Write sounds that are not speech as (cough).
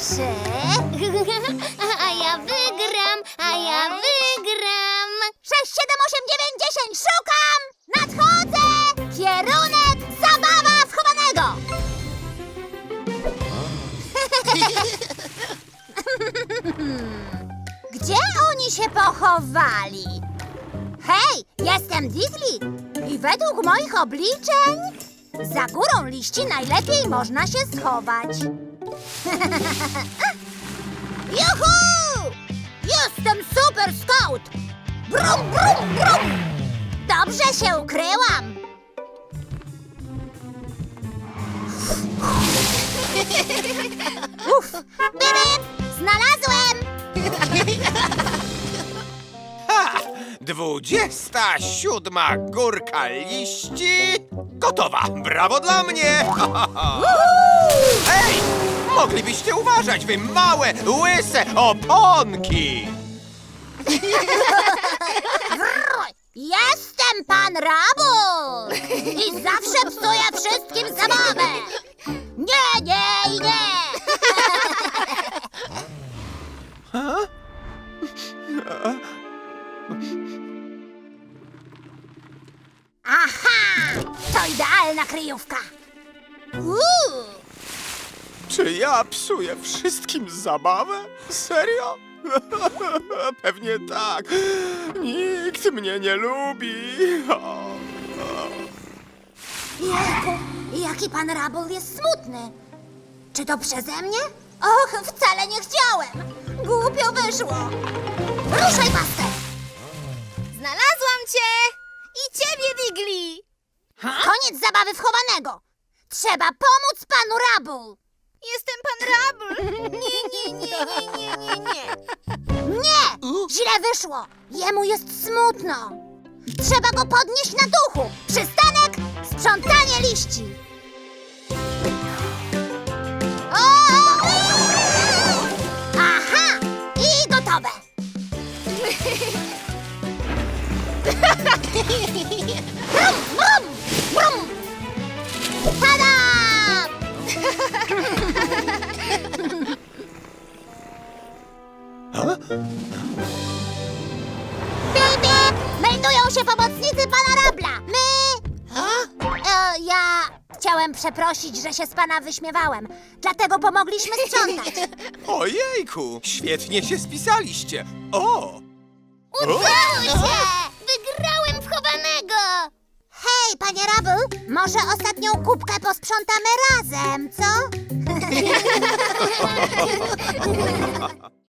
trzy. (laughs) A ja wygram, a ja wygram. Sześć, siedem, osiem, dziewięć, dziesięć, szukam! Nadchodzę! Kierunek zabawa schowanego. (laughs) Gdzie oni się pochowali? Hej, jestem Didli i według moich obliczeń za górą liści najlepiej można się schować. Juhu! Jestem super scout! Brum, brum, brum! Dobrze się ukryłam! Uf! Bip, bip! Znalazłem! Ha! Dwudziesta siódma górka liści gotowa. Brawo dla mnie! (laughs) Hej! Moglibyście uważać, wy małe, łyse oponki! Jestem pan Rabul! I zawsze psuję wszystkim zabawę! Nie, nie i nie! Aha! To idealna kryjówka! Uuu! Czy ja psuję wszystkim zabawę? Serio? (laughs) Pewnie tak. Nikt mnie nie lubi. Jejku, jaki pan Rabul jest smutny. Czy to przeze mnie? Och, wcale nie chciałem. Głupio wyszło. Ruszaj, Buster. Znalazłam cię! I ciebie, Digli! Koniec zabawy wchowanego. Trzeba pomóc panu Rabul. Jestem pan Rabl! Nie, nie, nie, nie, nie, nie, nie. Nie! Źle wyszło. Jemu jest smutno. Trzeba go podnieść na duchu. Przystanek, sprzątanie liści. O! Aha! I gotowe. (laughs) Brum, brum, brum. Bip! Meldują się pomocnicy pana Rabla. My... E, ja chciałem przeprosić, że się z pana wyśmiewałem. Dlatego pomogliśmy sprzątać. (laughs) Ojejku, świetnie się spisaliście. O! Udało się! (laughs) Wygrałem wchowanego! Hej, panie Rabel, może ostatnią kubkę posprzątamy razem, co? (laughs)